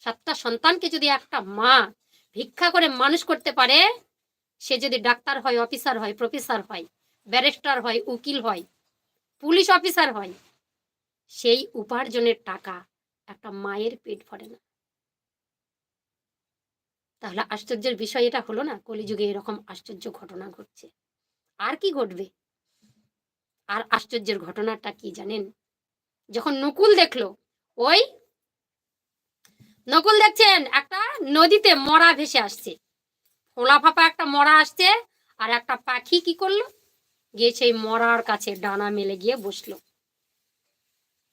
সাতটা সন্তানকে যদি একটা মা ভিক্ষা করে মানুষ করতে পারে, সে যদি ডাক্তার হয়, অফিসার হয়, প্রফেসর হয়, ব্যারিস্টার হয়, উকিল হয়, পুলিশ অফিসার হয়, সেই উপার্জনের টাকা একটা মায়ের পেট ভরে না। তাহলে আশ্চর্যের বিষয় এটা হলো না, কলিযুগে এরকম আশ্চর্য ঘটনা ঘটছে। আর কি ঘটবে? আর আশ্চর্যের ঘটনাটা কি জানেন? যখন নকুল দেখল, ওই নকুল দেখছেন? একটা নদীতে মরা ভেসে আসছে। ফোলা ফাঁপা একটা মরা আসছে আর একটা পাখি কি করল? গিয়ে সেই মরার কাছে ডানা মেলে গিয়ে বসল।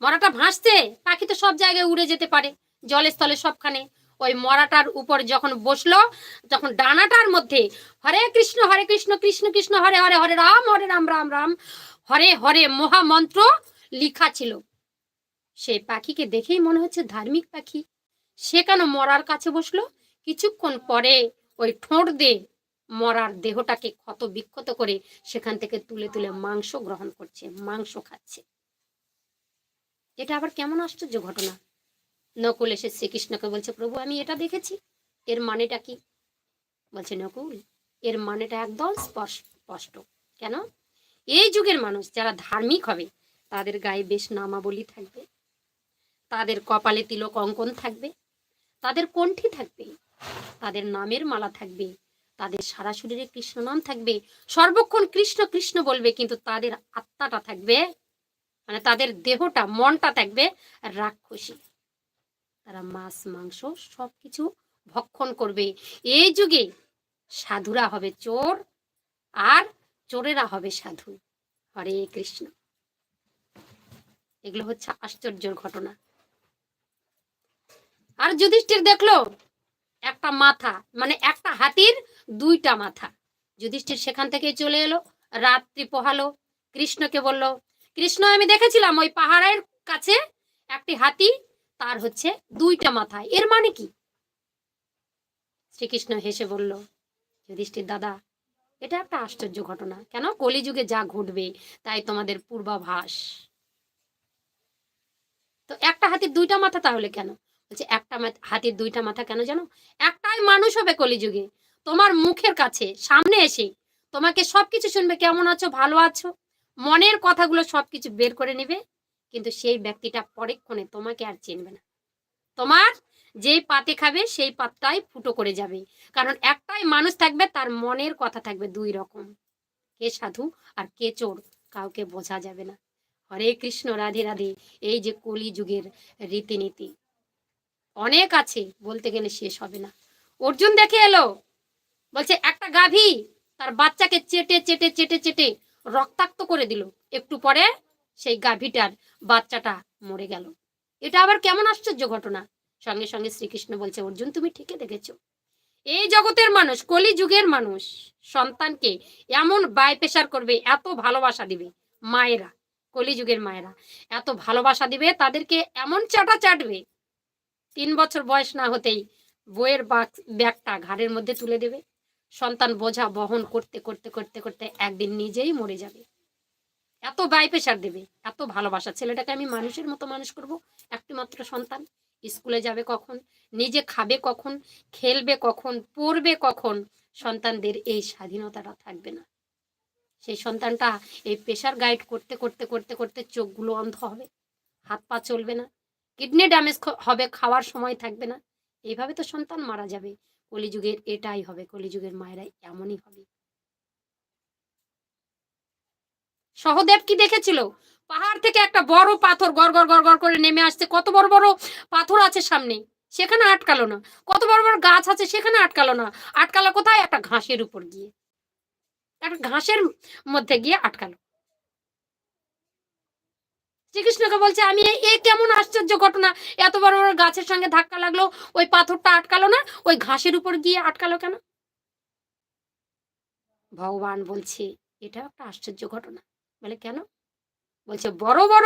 মরাটা ভাসছে, পাখি তো সব জায়গায় উড়ে যেতে পারে জলে স্থলে সবখানে। ওই মরাটার উপর যখন বসল, তখন ডানাটার মধ্যে হরে কৃষ্ণ হরে কৃষ্ণ কৃষ্ণ কৃষ্ণ, হরে হরে হরে রাম হরে রাম রাম রাম, হরে হরে মহামন্ত্র লিখা ছিল। সেই পাখিকে দেখেই মনে হচ্ছে ধার্মিক পাখি। সে কেন মরার কাছে বসল? কিছুক্ষণ পরে ওই ঠোঁট দিয়ে মরার দেহটাকে ক্ষত বিক্ষত করে সেখান থেকে তুলে তুলে মাংস গ্রহণ করছে, মাংস খাচ্ছে। এটা আবার কেমন আশ্চর্য ঘটনা? নকুল এসে শ্রীকৃষ্ণকে বলছে, প্রভু, আমি এটা দেখেছি। এর মানেটা কি? বলছে, নকুল, এর মানেটা একদম স্পষ্ট। কেন? এই যুগের মানুষ যারা ধার্মিক হবে, তাদের গায়ে বেশ নামাবলী থাকবে। তাদের কপালে তিলক অঙ্কন থাকবে। তাদের কণ্ঠী থাকবে, তাদের নামের মালা থাকবে, তাদের সারা শরীরে কৃষ্ণ নাম থাকবে, সর্বক্ষণ কৃষ্ণ কৃষ্ণ বলবে, কিন্তু তাদের আত্মাটা থাকবে মানে তাদের দেহটা, মনটা থাকবে রাক্ষসী। তারা মাছ, মাংস সবকিছু ভক্ষণ করবে। এই যুগে সাধুরা হবে চোর আর চোরেরা হবে সাধু। হরে কৃষ্ণ। এগুলো হচ্ছে আশ্চর্যের ঘটনা। আর যুধিষ্ঠির দেখল, একটা মাথা মানে একটা হাতির দুইটা মাথা। যুধিষ্ঠির সেখান থেকে চলে এলো, রাত্রি পোহালো, কৃষ্ণকে বলল, কৃষ্ণ, আমি দেখেছিলাম ওই পাহাড়ের কাছে একটি হাতি, তার হচ্ছে দুইটা মাথা, এর মানে কি? শ্রীকৃষ্ণ হেসে বলল, যুধিষ্ঠির দাদা, এটা একটা আশ্চর্য ঘটনা। কেন? কলিযুগে যা ঘটবে, তাই তোমাদের পূর্বাভাস। তো একটা হাতির দুইটা মাথা তাহলে কেন? বলছে, একটা হাতির দুইটা মাথা কেন জানো? একটাই মানুষ হবে কলিযুগে। তোমার মুখের কাছে, সামনে এসে তোমাকে সবকিছু শুনবে, কেমন আছো, ভালো আছো? মনের কথাগুলো সবকিছু বের করে নেবে। কিন্তু সেই ব্যক্তিটা পরেক্ষণে তোমাকে আর চিনবে না। তোমার যেই পাতে খাবে, সেই পাতটাই ফুটো করে যাবে। কারণ একটাই মানুষ থাকবে, তার মনের কথা থাকবে দুই রকম। কে সাধু আর কে চোর, কাউকে বোঝা যাবে না। হরে কৃষ্ণ, রাধে রাধে। এই যে কলি যুগের রীতিনীতি। অনেক আছে, বলতে গেলে শেষ হবে না। অর্জুন দেখে এলো, বলছে, একটা গাভী তার বাচ্চাকে চেটে চেটে চেটে চেটে রক্তাক্ত করে দিল। একটু পরে সেই গাভীটার বাচ্চাটা মরে গেল। এটা আবার কেমন আশ্চর্য ঘটনা? সঙ্গে সঙ্গে শ্রীকৃষ্ণ বলছে, অর্জুন, তুমি ঠিকই দেখেছ। এই জগতের মানুষ কলি যুগের মানুষ, সন্তানকে এমন বাই পেশার করবে, এত ভালোবাসা দিবে, মায়েরা, কলিযুগের মায়েরা, এত ভালোবাসা দিবে, তাদেরকে এমন চাটা চাটবে তিন বছর বয়স না হতেই বইয়ের ব্যাগটা ঘাড়ের মধ্যে তুলে দেবে। সন্তান বোঝা, বহন করতে করতে করতে করতে একদিন নিজেই মরে যাবে। এত বাই প্রেশার দেবে, এত ভালোবাসা। ছেলেটাকে আমি মানুষের মতো মানুষ করব একটি মাত্র সন্তান। স্কুলে যাবে কখন, নিজে খাবে কখন, খেলবে কখন, পড়বে কখন, সন্তানদের এই স্বাধীনতাটা থাকবে না। সেই সন্তানটা এই প্রেশার গাইড করতে করতে করতে করতে চোখগুলো অন্ধ হবে। হাত পা চলবে না। কিডনি ড্যামেজ হবে, খাওয়ার সময় থাকবে না। এইভাবে তো সন্তান মারা যাবে। কলিযুগের এটাই হবে, কলিযুগের মায়েরা এমনই হবে। সহদেব কি দেখেছিল? পাহাড় থেকে একটা বড় পাথর গড় গড় গড় গড় করে নেমে আসছে। কত বড় বড় পাথর আছে সামনে, সেখানে আটকালো না। কত বড় বড় গাছ আছে, সেখানে আটকালো না। আটকালো কোথায়? একটা ঘাসের উপর গিয়ে। একটা ঘাসের মধ্যে গিয়ে আটকালো। শ্রীকৃষ্ণকে বলছে, আমি এ- কেমন আশ্চর্য ঘটনা। এত বড় বড় গাছের সঙ্গে ধাক্কা লাগল, ওই পাথরটা আটকালো না, ওই ঘাসের উপর গিয়ে আটকালো কেন? ভগবান বলছে এটা একটা আশ্চর্য ঘটনা। বলে, কেন? বলছে, বড় বড়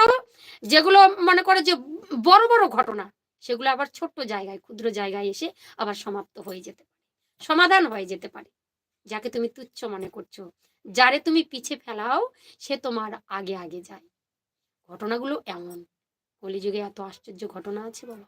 যেগুলো মনে করে যে বড় বড় ঘটনা, সেগুলো আবার ছোট্ট জায়গায়, ক্ষুদ্র জায়গায় এসে আবার সমাপ্ত হয়ে যেতে পারে, সমাধান হয়ে যেতে পারে। যাকে তুমি তুচ্ছ মনে করছ, যারে তুমি পিছে ফেলাও, সে তোমার আগে আগে যায়। ঘটনাগুলো এমন। কলিযুগে এত আশ্চর্য ঘটনা আছে বাবা।